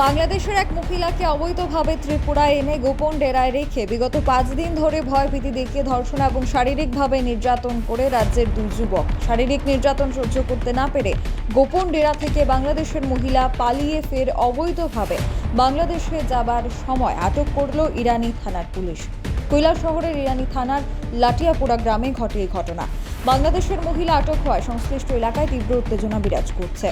বাংলাদেশের এক মহিলাকে অবৈধভাবে ত্রিপুরায় এনে গোপন ডেরায় রেখে বিগত পাঁচ দিন ধরে ভয়ভীতি দেখিয়ে ধর্ষণ এবং শারীরিকভাবে নির্যাতন করে রাজ্যের দুই যুবক। শারীরিক নির্যাতন সহ্য করতে না পেরে গোপন ডেরা থেকে বাংলাদেশের মহিলা পালিয়ে ফের অবৈধভাবে বাংলাদেশে যাবার সময় আটক করল ইরানি থানার পুলিশ। কৈলাস শহরের ইরানি থানার লাটিয়াপুরা গ্রামে ঘটে এই ঘটনা। বাংলাদেশের মহিলা আটক হওয়ায় সংশ্লিষ্ট এলাকায় তীব্র উত্তেজনা বিরাজ করছে।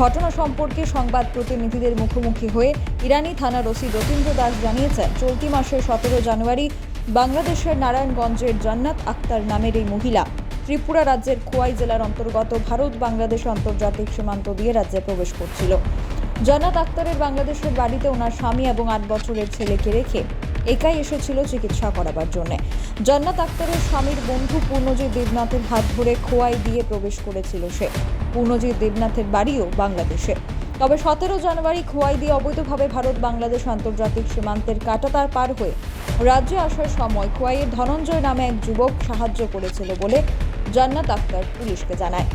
ঘটনা সম্পর্কে সংবাদ প্রতিনিধিদের মুখোমুখি হয়ে ইরানি থানার ওসি রতীন্দ্র দাস জানিয়েছেন, চলতি মাসের সতেরো জানুয়ারি বাংলাদেশের নারায়ণগঞ্জের জান্নাত আক্তার নামের এই মহিলা ত্রিপুরা রাজ্যের খোয়াই জেলার অন্তর্গত ভারত বাংলাদেশ আন্তর্জাতিক সীমান্ত দিয়ে রাজ্যে প্রবেশ করছিল। জান্নাত আক্তারের বাংলাদেশের বাড়িতে ওনার স্বামী এবং আট বছরের ছেলেকে রেখে একাই এসেছিল চিকিৎসা করাবার জন্য। জান্নাত আক্তারের স্বামীর বন্ধু পূর্ণজিৎ দেবনাথের হাত ধরে খোয়াই দিয়ে প্রবেশ করেছিল সে। পূর্ণজিৎ দেবনাথের বাড়িও বাংলাদেশে। তবে সতেরো জানুয়ারি খোয়াই দিয়ে অবৈধভাবে ভারত বাংলাদেশ আন্তর্জাতিক সীমান্তের কাটাতার পার হয়ে রাজ্যে আসার সময় খোয়াইয়ের ধনঞ্জয় নামে এক যুবক সাহায্য করেছিল বলে জান্নাত আক্তার পুলিশকে জানায়।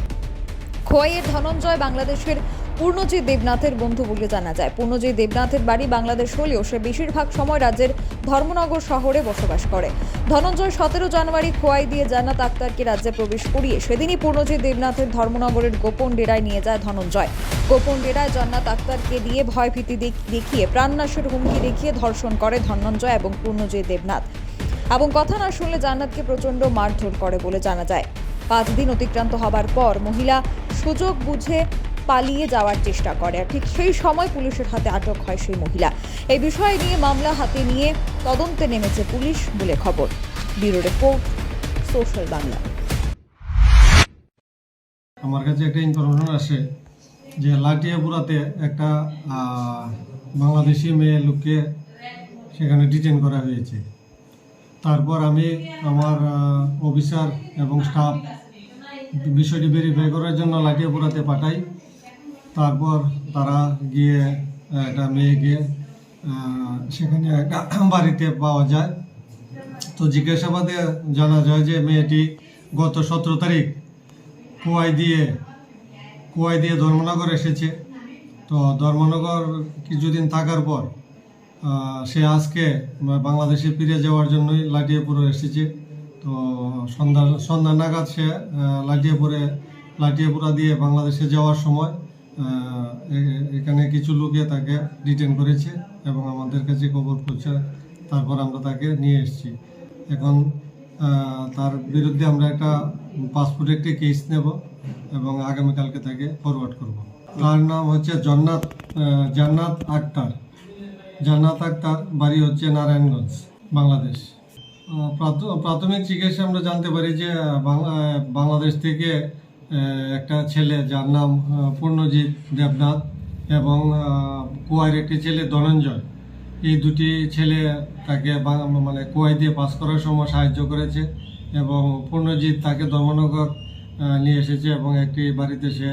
খোয়াইয়ের ধনঞ্জয় বাংলাদেশের পূর্ণজিৎ দেবনাথের বন্ধু বলে জানা যায়, পূর্ণজিৎ দেবনাথের বাড়ি বাংলাদেশ হলেও সে বেশিরভাগ সময় রাজ্যের ধর্মনগর শহরে বসবাস করে। ধনঞ্জয় সতেরো জানুয়ারি খোয়াই দিয়ে জান্নাত আক্তারকে রাজ্যে প্রবেশ করিয়ে সেদিনই পূর্ণজিৎ দেবনাথের ধর্মনগরের গোপন ডেরায় নিয়ে যায় ধনঞ্জয়। গোপন ডেরায় জান্নাত আক্তারকে দিয়ে ভয়ভীতি দেখ- দেখিয়ে প্রাণনাশের হুমকি দেখিয়ে ধর্ষণ করে ধনঞ্জয় এবং পূর্ণজিৎ দেবনাথ। এবং কথা না শুনলে জান্নাতকে প্রচণ্ড মারধর করে বলে জানা যায়। পাঁচ দিন অতিক্রান্ত হবার পর মহিলা সুযোগ বুঝে পালিয়ে যাওয়ার চেষ্টা করে। আর ঠিক সেই সময় পুলিশের হাতে আটক হয় সেই মহিলা। এই বিষয় নিয়ে মামলা হাতে নিয়ে তদন্তে নেমেছে পুলিশ বলে খবর। Bureau report, Social Bangla. আমার কাছে একটা ইনফরমেশন আসে যে লাটিয়াপুরাতে একটা বাংলাদেশি মেয়ে লোককে সেখানে ডিটেন করা হয়েছে। তারপর আমি আমার অফিসার এবং স্টাফ বিষয়টি ভেরিফাই করার জন্য লাটিয়াপুরাতে পাঠাই। তারপর তারা গিয়ে একটা মেয়েকে আহ, সেখানে একটা বাড়িতে পাওয়া যায়। তো জিজ্ঞাসাবাদে জানা যায় যে মেয়েটি গত সতেরো তারিখ কুয়াই দিয়ে কুয়াই দিয়ে ধর্মনগর এসেছে। তো ধর্মনগর কিছুদিন থাকার পর সে আজকে বাংলাদেশে ফিরে যাওয়ার জন্যই লাটিয়াপুরে এসেছে। তো সন্ধ্যা সন্ধ্যা নাগাদ সে লাটিয়াপুরে লাটিয়াপুরা দিয়ে বাংলাদেশে যাওয়ার সময় এখানে কিছু লোকে তাকে ডিটেন করেছে এবং আমাদের কাছে খবর পৌঁছে তারপর আমরা তাকে নিয়ে এসেছি। এখন তার বিরুদ্ধে আমরা একটা পাসপোর্ট একটি কেস নেব এবং আগামীকালকে তাকে ফরওয়ার্ড করব। তার নাম হচ্ছে জন্নাত জান্নাত আক্তার। জান্নাত আক্তার বাড়ি হচ্ছে নারায়ণগঞ্জ, বাংলাদেশ। প্রাথমিক চিকিৎসা আমরা জানতে পারি যে বাংলা বাংলাদেশ থেকে একটা ছেলে যার নাম পূর্ণজিৎ দেবনাথ এবং কুয়ার একটি ছেলে ধনঞ্জয়। এই দুটি ছেলে তাকে মানে কুয়াই দিয়ে পাস করার সময় সাহায্য করেছে এবং পূর্ণজিৎ তাকে ধর্মনগর নিয়ে এসেছে এবং একটি বাড়িতে সে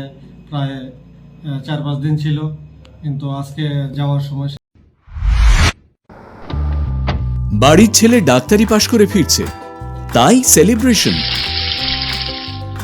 প্রায় চার পাঁচ দিন ছিল। কিন্তু আজকে যাওয়ার সময় বাড়ির ছেলে ডাক্তারি পাশ করে ফিরছে। তাই সেলিব্রেশন